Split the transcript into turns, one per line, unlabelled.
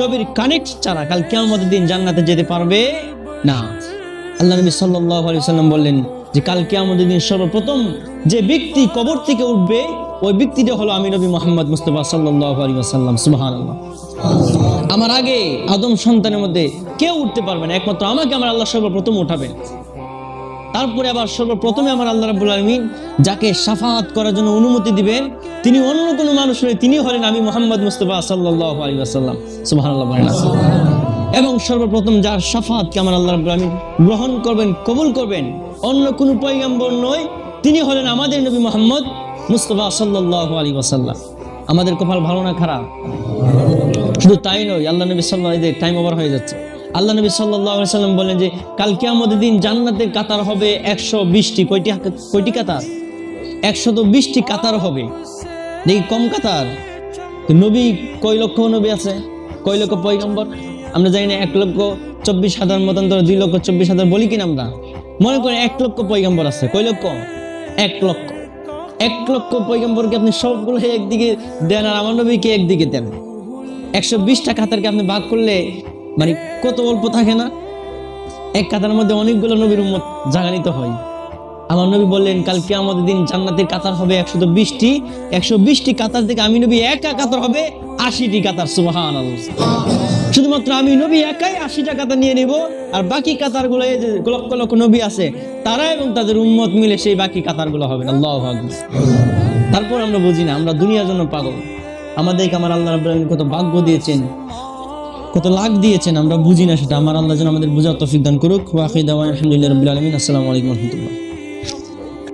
নবীর কানেক্ট ছাড়া কাল কিয়ামতের দিন জান্নাতে যেতে পারবে না। আল্লাহ নবী সাল্লাম বললেন যে, কাল কিয়ামতের দিন সর্বপ্রথম যে ব্যক্তি কবর থেকে উঠবে, ওই ব্যক্তিটা হলো আমি নবী মোহাম্মদ মুস্তফা ওয়াসাল্লাম। সুবহানাল্লাহ। আমার আগে আদম সন্তানের মধ্যে কেউ উঠতে পারবে না, একমাত্র আমাকে আমার আল্লাহ সর্বপ্রথম উঠাবেন। তারপরে আবার সর্বপ্রথমে আমার আল্লাহ রাব্বুল আলামিন যাকে সাফাত করার জন্য অনুমতি দিবেন, তিনি অন্য কোনো মানুষ নয় তিনি হলেন আমি মোহাম্মদ মুস্তফা ওয়াসাল্লাম। সুবহানাল্লাহ বলেন না? এবং সর্বপ্রথম যার সাফাতকে আমার আল্লাহ রাব্বুল আলামিন গ্রহণ করবেন, কবুল করবেন, অন্য কোনো পয়গাম্বর নয়, তিনি হলেন আমাদের নবী মোহাম্মদ মুস্তফা সাল্লাল্লাহু আলাইহি ওয়াসাল্লাম। আমাদের কপাল ভালো না খারাপ? শুধু তাই নয়, আল্লাহ নবী সাল্লাহ টাইম ওভার হয়ে যাচ্ছে। আল্লাহ নবী সাল্লাম বলেন যে, কাল কিয়ামতের দিন জান্নাতের কাতার হবে একশো বিশটি, কয়টি কয়টি কাতার? একশত বিশটি কাতার হবে। দেখি, কম কাতার? নবী কয় লক্ষ নবী আছে? কয় লক্ষ পয়গম্বর? আমরা জানি না এক লক্ষ চব্বিশ হাজার মতন ধরে দুই লক্ষ চব্বিশ হাজার বলি কিনা আমরা? মনে করেন এক লক্ষ পয়গম্বর আছে। কয় লক্ষ? এক লক্ষ। এক লক্ষ পয়গম্বরকে আপনি সবগুলো একদিকে দেন আর আমার নবীকে একদিকে দেন। একশো বিশটা কাতারকে আপনি ভাগ করলে মানে কত অল্প থাকে না? এক কাতার মধ্যে অনেকগুলো নবীর উম্মত জাগানিত হয়। আমার নবী বললেন কালকে আমাদের দিন জান্নাতের কাতার হবে একশো বিশটি। একশো বিশটি কাতার থেকে আমি নবী একা কাতার হবে, আশিটি কাতার সুবাহান শুধুমাত্র আমি নবী একাই আশিটা কাতার নিয়ে নিব, আর বাকি কাতারগুলো যে লক্ষ লক্ষ নবী আছে, তারা এবং তাদের উম্মত মিলে সেই বাকি কাতারগুলো হবে আল্লাহ তারপর আমরা বুঝি না, আমরা দুনিয়ার জন্য পাগল। আমাদেরকে আমার আল্লাহ আলামিন কত ভাগ্য দিয়েছেন। কত লাখ দিয়েছেন, আমরা বুঝি না সেটা। আমার আল্লাহ যেন আমাদের বুঝার তফিক দান করুক। আলহামদুলিল্লাহ রবিল আলমিন। আসসালামু আলাইকুম রহমতুল্লাহ।